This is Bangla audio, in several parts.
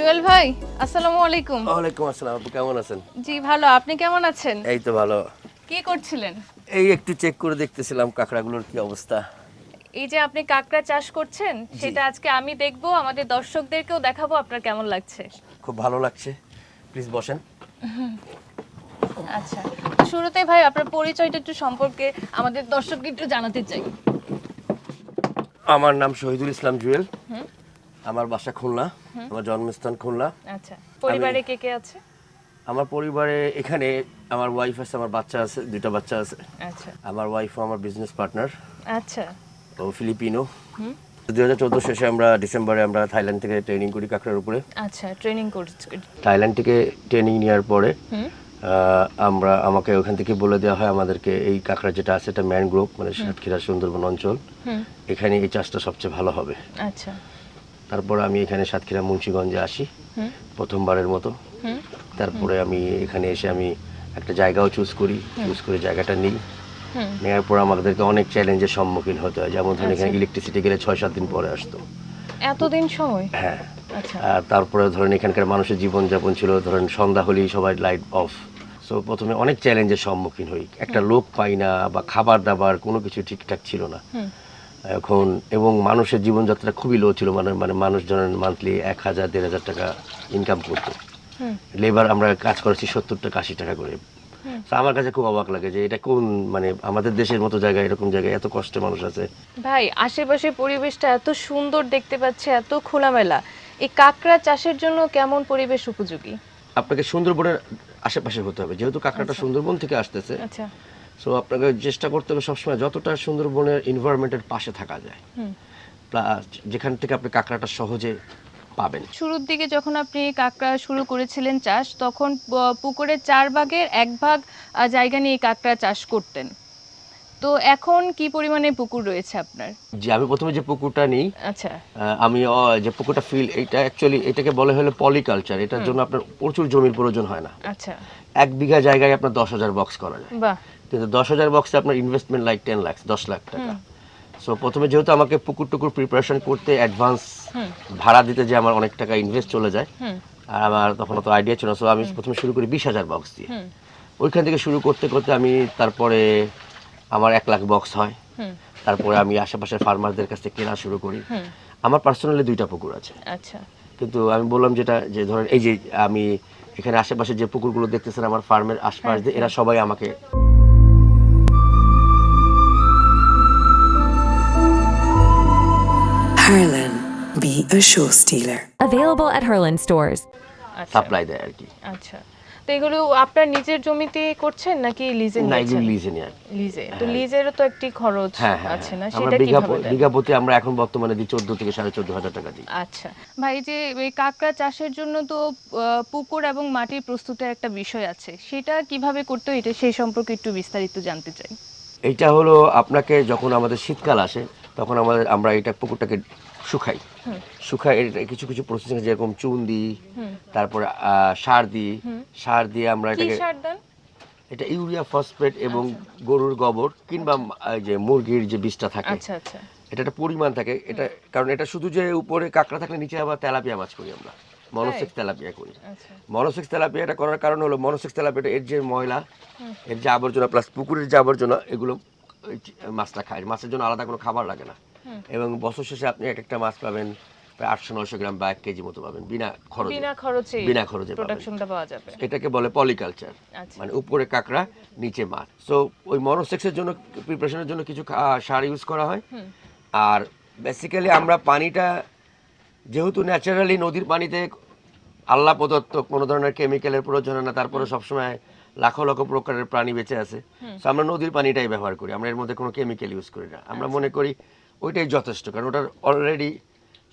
জুয়েল ভাই আসসালামু আলাইকুম। ওয়ালাইকুম আসসালাম আপনি কেমন আছেন? জি ভালো। আপনি কেমন আছেন? এই তো ভালো। কি করছিলেন? এই একটু চেক করে দেখতেছিলাম কাঁকড়াগুলোর কি অবস্থা। এই যে আপনি কাঁকড়া চাষ করছেন সেটা আজকে আমি দেখব আমাদের দর্শকদেরকেও দেখাবো আপনার কেমন লাগছে? খুব ভালো লাগছে। প্লিজ বসেন। আচ্ছা শুরুতে ভাই আপনার পরিচয়টা একটু সম্পর্কে আমাদের দর্শককে একটু জানাতে চাই। আমার নাম শহীদুল ইসলাম জুয়েল। আমার বাসা খুলনা আমার জন্মস্থান খুলনা। আচ্ছা পরিবারে কে কে আছে? আমার পরিবারে এখানে আমার ওয়াইফ আছে আমার বাচ্চা আছে দুইটা বাচ্চা আছে। আচ্ছা। আমার ওয়াইফও আমার বিজনেস পার্টনার আচ্ছা। ও ফিলিপিনো। হাজার চোদ্দ শেষে আমরা ডিসেম্বরে আমরা থাইল্যান্ড থেকে ট্রেনিং করি কাঁকড়ার উপরে। আচ্ছা ট্রেনিং করছি থাইল্যান্ড থেকে ট্রেনিং নেওয়ার পরে হুম। আমরা আমাকে ওখান থেকে বলে দেওয়া হয় আমাদেরকে এই কাঁকড়া যেটা আছে এটা ম্যানগ্রোভ মানে সাতক্ষীরা সুন্দরবন অঞ্চল। হুম। এখানে এই চাষটা সবচেয়ে ভালো হবে। আচ্ছা। তারপর আমি এখানে সাতক্ষীরা মুন্সিগঞ্জে আসি প্রথমবারের মতো। তারপরে আমি এখানে এসে আমি একটা জায়গাও চুজ করি চুজ করে জায়গাটা নিই। নেওয়ার পর আমাদেরকে অনেক চ্যালেঞ্জের সম্মুখীন হতে হয়। যেমন ধরুন এখানে ইলেকট্রিসিটি গেলে ছয় সাত দিন পরে আসতো। এতদিন সময়? হ্যাঁ। আচ্ছা। আর তারপরে ধরেন এখানকার মানুষের জীবনযাপন ছিল ধরেন সন্ধ্যা হলেই সবাই লাইট অফ সো প্রথমে অনেক চ্যালেঞ্জের সম্মুখীন হই। একটা লোক পাই না বা খাবার দাবার কোনো কিছু ঠিকঠাক ছিল না। এখন এবং মানুষের জীবনযাত্রা খুবই লো ছিল মানে মানে মানুষ ধরেন মান্থলি এক হাজার দেড় হাজার টাকা ইনকাম করতো। লেবার আমরা কাজ করেছি সত্তর টাকা আশি টাকা করে। তো আমার কাছে খুব অবাক লাগে যে এটা কোন মানে আমাদের দেশের মতো জায়গায় এরকম জায়গায় এত কষ্টে মানুষ আছে। ভাই আশেপাশে পরিবেশটা এত সুন্দর দেখতে পাচ্ছে এত খোলামেলা। এই কাঁকড়া চাষের জন্য কেমন পরিবেশ উপযোগী? আপনাকে সুন্দরবনের আশেপাশে হতে হবে। যেহেতু কাঁকড়াটা সুন্দরবন থেকে আসতেছে আচ্ছা। সো আপনাকে চেষ্টা করতে হবে সবসময় যতটা সুন্দরবনের এনভায়রনমেন্টের পাশে থাকা যায়। প্লাস যেখান থেকে আপনি কাঁকড়াটা সহজে পাবেন। শুরুর দিকে যখন আপনি কাঁকড়া শুরু করেছিলেন চাষ তখন পুকুরের চার ভাগের এক ভাগ জায়গা নিয়ে কাঁকড়া চাষ করতেন। তো এখন কি পরিমাণে পুকুর রয়েছে আপনার? যে আমি প্রথমে যে পুকুরটা নিই আচ্ছা। আমি যে পুকুরটা ফিল এটা অ্যাকচুয়ালি এটাকে বলে হলো পলিকালচার এটার জন্য আপনার প্রচুর জমির প্রয়োজন হয় না। আচ্ছা। এক বিঘা জায়গায় আপনার দশ হাজার বক্স করা যায়। বাহ। কিন্তু দশ হাজার বক্সে আপনার ইনভেস্টমেন্ট লাইক টেন লাখ দশ লাখ টাকা। সো প্রথমে যেহেতু আমাকে পুকুর টুকুর প্রিপারেশন করতে অ্যাডভান্স ভাড়া দিতে যে আমার অনেক টাকা ইনভেস্ট চলে যায় আর আমার তখন অত আইডিয়া ছিল সো আমি প্রথমে শুরু করি বিশ হাজার বক্স দিয়ে। ওইখান থেকে শুরু করতে করতে আমি তারপরে আমার এক লাখ বক্স হয়। তারপরে আমি আশেপাশের ফার্মারদের কাছ থেকে কেনা শুরু করি। আমার পার্সোনালি দুইটা পুকুর আছে। আচ্ছা। কিন্তু আমি বললাম যেটা যে ধরেন এই যে আমি এখানে আশেপাশে যে পুকুরগুলো দেখতেছেন আমার ফার্মের আশপাশ দিয়ে এরা সবাই আমাকে Harlan, be a show stealer. Available at Herland stores. আচ্ছা। সাপ্লাই দেয় আর কি। আচ্ছা। তো এগুলো আপনার নিজের জমিতে করছেন নাকি লিজে না এগুলো লিজে নিয়ে লিজে তো লিজেরও তো একটি খরচ হ্যাঁ হ্যাঁ আছে না? হ্যাঁ। সেটা বিঘা কীভাবে বিঘা প্রতি আমরা এখন বর্তমানে দিই চোদ্দ থেকে হাজার টাকা দিই আচ্ছা। ভাই যে এই কাঁকড়া চাষের জন্য তো পুকুর এবং মাটির প্রস্তুতের একটা বিষয় আছে। সেটা কীভাবে করতে হয়? এটা সেই সম্পর্কে একটু বিস্তারিত জানতে চাই। এইটা হলো আপনাকে যখন আমাদের শীতকাল আসে তখন আমাদের আমরা এটা পুকুরটাকে শুকাই। শুকাই কিছু কিছু প্রসেসিং যেরকম চুন দিই তারপরে সার দিই সার দিয়ে আমরা এটাকে এটা ইউরিয়া ফসফেট এবং গরুর গোবর কিংবা যে মুরগির যে বীজটা থাকে আচ্ছা আচ্ছা। এটা একটা পরিমাণ থাকে। এটা কারণ এটা শুধু যে উপরে কাঁকড়া থাকলে নিচে আবার তেলাপিয়া মাছ করি আমরা। মনোসেক্স তেলাপিয়া করি। আচ্ছা। মনোসেক্স তেলাপিয়াটা করার কারণ হলো মনোসেক্স তেলাপিয়াটা এর যে ময়লা এর যে আবর্জনা প্লাস পুকুরের যে আবর্জনা এগুলো মাছটা খায়। মাছের জন্য আলাদা কোনো খাবার লাগে না। এবং বছর শেষে আপনি এক একটা মাছ পাবেন প্রায় আটশো নয়শো গ্রাম বা এক কেজি মতো পাবেন। বিনা খরচে। বিনা খরচে বিনা খরচে প্রোডাকশনটা পাওয়া যাবে। এটাকে বলে পলিকালচার আচ্ছা। মানে উপরে কাঁকড়া নিচে মাছ। সো ওই মনোসেক্সের জন্য প্রিপারেশনের জন্য কিছু সার ইউজ করা হয়। আর বেসিক্যালি আমরা পানিটা যেহেতু ন্যাচারালি নদীর পানিতে আল্লাহ প্রদত্ত কোনো ধরনের কেমিক্যালের প্রয়োজন হয় না তারপরে সবসময় লাখো লাখো প্রকারের প্রাণী বেঁচে আছে। তো আমরা নদীর পানিটাই ব্যবহার করি। আমরা এর মধ্যে কোনো কেমিক্যাল ইউজ করি না। আমরা মনে করি ওইটাই যথেষ্ট কারণ ওটার অলরেডি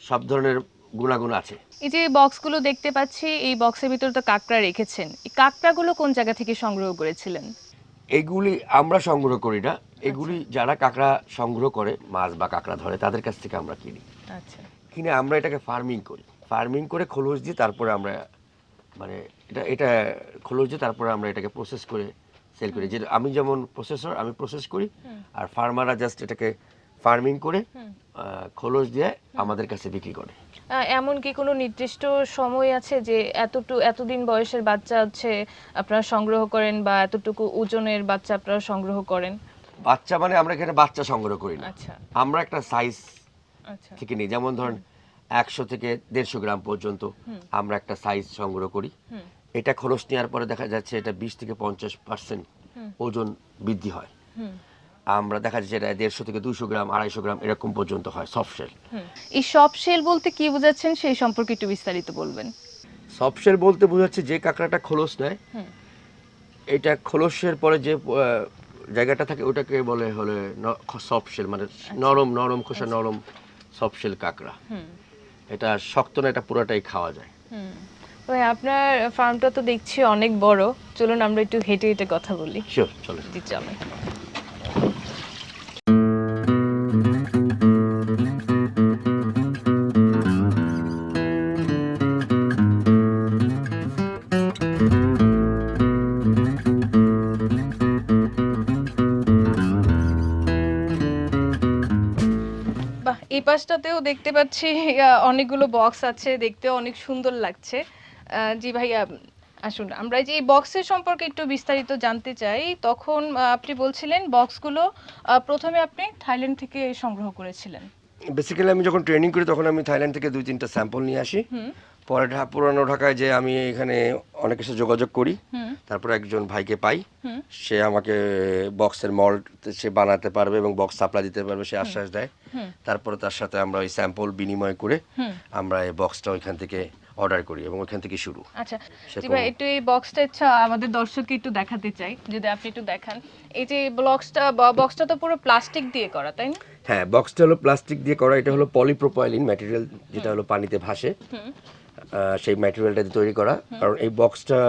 সব ধরনের গুণাগুণ আছে। এই যে বক্সগুলো দেখতে পাচ্ছি এই বক্সের ভিতরে তো কাঁকড়া রেখেছেন। এই কাঁকড়াগুলো কোন জায়গা থেকে সংগ্রহ করেছিলেন? এগুলি আমরা সংগ্রহ করি না। এগুলি যারা কাঁকড়া সংগ্রহ করে মাছ বা কাঁকড়া ধরে তাদের কাছ থেকে আমরা কিনি। আচ্ছা। কিনে আমরা এটাকে ফার্মিং করি। ফার্মিং করে খোলস দিয়ে তারপরে আমরা মানে এটা এটা খোলস দিয়ে তারপরে আমরা এটাকে প্রসেস করে সেল করি। যে আমি যেমন প্রসেসর আমি প্রসেস করি। আর ফার্মাররা জাস্ট এটাকে ফার্মিং করে খোলস দিয়ে আমাদের কাছে বিক্রি করে। এমন কি কোনো নির্দিষ্ট সময় আছে যে এতটুকু এতদিন বয়সের বাচ্চা হচ্ছে আপনারা সংগ্রহ করেন বা এতটুকু ওজনের বাচ্চা আপনারা সংগ্রহ করেন? বাচ্চা মানে আমরা এখানে বাচ্চা সংগ্রহ করি না। আচ্ছা। আমরা একটা সাইজ আচ্ছা। থেকে নিই যেমন ধরেন একশো থেকে দেড়শো গ্রাম পর্যন্ত আমরা একটা সাইজ সংগ্রহ করি। এটা খরচ নেওয়ার পরে দেখা যাচ্ছে এটা বিশ থেকে পঞ্চাশ পার্সেন্ট ওজন বৃদ্ধি হয়। আমরা দেখা যাচ্ছে এটা দেড়শো থেকে দুশো গ্রাম আড়াইশো গ্রাম এরকম পর্যন্ত হয় সফট শেল এই সব সেল বলতে কি বোঝাচ্ছেন? সেই সম্পর্কে একটু বিস্তারিত বলবেন। সফট শেল বলতে বোঝাচ্ছে যে কাঁকড়াটা খোলস নেয় এটা খোলসের পরে যে জায়গাটা থাকে ওটাকে বলে হলে সফট শেল মানে নরম নরম খোসা নরম সফট শেল কাঁকড়া। এটা শক্ত না এটা পুরোটাই খাওয়া যায়। ভাই আপনার ফার্মটা তো দেখছি অনেক বড়। চলুন আমরা একটু হেঁটে হেঁটে কথা বলি। শিওর চলো জি চলেন। এই পাশটাতেও দেখতে পাচ্ছি অনেকগুলো বক্স আছে দেখতেও অনেক সুন্দর লাগছে। জি ভাইয়া আসুন আমরা এই যে এই বক্সের সম্পর্কে একটু বিস্তারিত জানতে চাই তখন আপনি বলছিলেন বক্সগুলো প্রথমে আপনি থাইল্যান্ড থেকে সংগ্রহ করেছিলেন। বেসিক্যালি আমি যখন ট্রেনিং করি তখন আমি থাইল্যান্ড থেকে দুই তিনটা স্যাম্পল নিয়ে আসি। পরে পুরানো ঢাকায় যে আমি এখানে অনেকের সাথে যোগাযোগ করি। তারপর একজন ভাইকে পাই। সে আমাকে বক্সের মল্ট সে বানাতে পারবে এবং বক্স সাপ্লাই দিতে পারবে সে আশ্বাস দেয়। তারপরে তার সাথে আমরা ওই স্যাম্পল বিনিময় করে আমরা এই বক্সটা ওইখান থেকে অর্ডার করি এবং ওইখান থেকে শুরু। আচ্ছা ভাই একটু এই বক্সটা ইচ্ছা আমাদের দর্শককে একটু দেখাতে চাই যদি আপনি একটু দেখান। এই যে বক্সটা বক্সটা তো পুরো প্লাস্টিক দিয়ে করা তাই না? হ্যাঁ বক্সটা হলো প্লাস্টিক দিয়ে করা এটা হলো পলিপ্রোপাইলিন ম্যাটেরিয়াল যেটা হলো পানিতে ভাসে। সেই ম্যাটেরিয়ালটা দিয়ে তৈরি করা। কারণ এই বক্সটা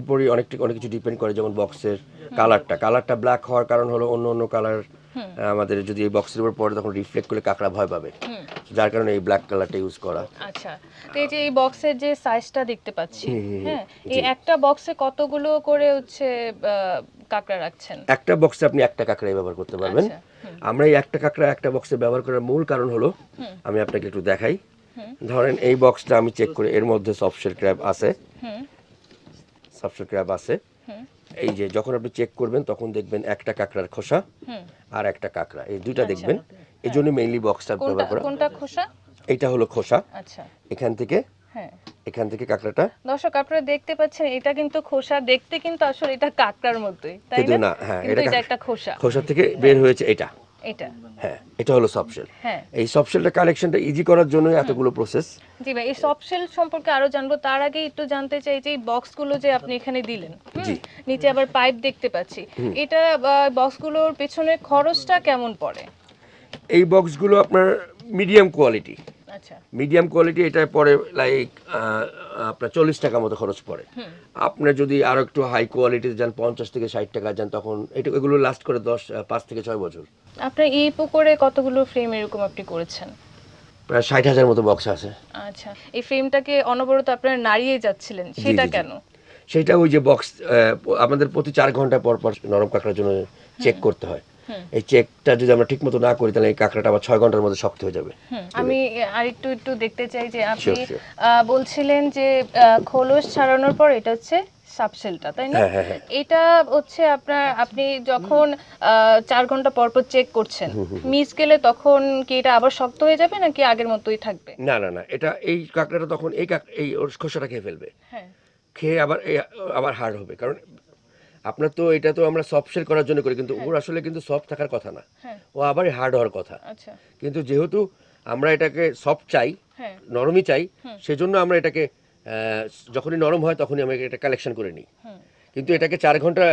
উপরই অনেক অনেক কিছু ডিপেন্ড করে যেমন বক্সের কালারটা কালারটা ব্ল্যাক হওয়ার কারণ হলো অন্য অন্য কালার আমাদের যদি এই বক্সের উপর পড়ে তখন রিফ্লেক্ট করলে কাঁকড়া ভয় পাবে। যার কারণে এই ব্ল্যাক কালারটা ইউজ করা। আচ্ছা। তো এই যে এই বক্সের যে সাইজটা দেখতে পাচ্ছি হ্যাঁ এই একটা বক্সে কতগুলো করে হচ্ছে কাঁকড়া রাখছেন? একটা বক্সে আপনি একটা কাঁকড়াই ব্যবহার করতে পারবেন। আচ্ছা, আমরা এই একটা কাঁকড়া একটা বক্সে ব্যবহার করার মূল কারণ হলো আমি আপনাকে একটু দেখাই। ধরেন এই বক্সটা আমি চেক করি এর মধ্যে সফটশেল ক্র্যাব আছে। সফটশেল ক্র্যাব আছে। এই যে যখন আপনি চেক করবেন তখন দেখবেন একটা কাঁকড়ার খোসা আর একটা কাঁকড়া। এই দুইটা দেখবেন। এই জন্য মেইনলি বক্সটা ব্যবহার করা কোনটা খোসা? এইটা হলো খোসা। আচ্ছা। এখান থেকে হ্যাঁ। এখান থেকে কাঁকড়াটা। দর্শক আপনারা দেখতে পাচ্ছেন এটা কিন্তু খোসা। দেখতে কিন্তু আসলে এটা কাঁকড়ার মতোই তাই না? হ্যাঁ এটা একটা খোসা। খোসা থেকে বের হয়েছে এটা। এটা। হ্যাঁ এটা হলো সফটশেল হ্যাঁ। এই সফটশেলটা কালেকশনটা ইজি করার জন্য এতগুলো প্রসেস জি ভাই এই সফটশেল সম্পর্কে আরও জানব তার আগে একটু জানতে চাই যে এই বক্সগুলো যে আপনি এখানে দিলেন নিচে আবার পাইপ দেখতে পাচ্ছি। এটা বক্সগুলোর পেছনে খরচটা কেমন পড়ে? এই বক্সগুলো আপনার মিডিয়াম কোয়ালিটি মিডিয়াম কোয়ালিটি এটা পরে লাইক আপনার চল্লিশ টাকা মতো খরচ পড়ে। আপনার যদি আরও একটু হাই কোয়ালিটিতে যান পঞ্চাশ থেকে ষাট টাকা যান তখন এটা এগুলো লাস্ট করে দশ পাঁচ থেকে ছয় বছর। আপনার এই পুকুরে কতগুলো ফ্রেম এরকম আপনি করেছেন? প্রায় ষাট হাজার মতো বক্স আছে। আচ্ছা। এই ফ্রেমটাকে অনবরত আপনারা নাড়িয়ে যাচ্ছিলেন সেটা। কেন? সেটা ওই যে বক্স আমাদের প্রতি চার ঘণ্টা পর পর নরম কাঁকড়ার জন্য চেক করতে হয়। এই চেকটা যদি আমরা ঠিক মতো না করি তাহলে এই কাঁকড়াটা আবার ছয় ঘণ্টার মধ্যে শক্ত হয়ে যাবে। আমি আরেকটু একটু একটু দেখতে চাই যে আপনি বলছিলেন যে খোলস ছাড়ানোর পর এটা হচ্ছে সাবসেলটা তাই না? হ্যাঁ, হ্যাঁ, হ্যাঁ। এটা হচ্ছে আপনার আপনি যখন চার ঘণ্টা পর পর চেক করছেন মিস গেলে তখন কি এটা আবার শক্ত হয়ে যাবে নাকি আগের মতোই থাকবে? না না না এটা এই কাঁকড়াটা তখন এই এই খোসাটা খেয়ে ফেলবে। হ্যাঁ। খেয়ে আবার আবার হার্ড হবে কারণ আপনার তো এটা তো আমরা সফট সেল করার জন্য করি কিন্তু ওর আসলে কিন্তু সফট থাকার কথা না। হ্যাঁ। ও আবার হার্ড হওয়ার কথা। আচ্ছা। কিন্তু যেহেতু আমরা এটাকে সফট চাই হ্যাঁ। নরমই চাই সেজন্য আমরা এটাকে যখনই নরম হয় তখনই আমরা এটা কালেকশন করে নিই। কিন্তু এটাকে চার ঘণ্টা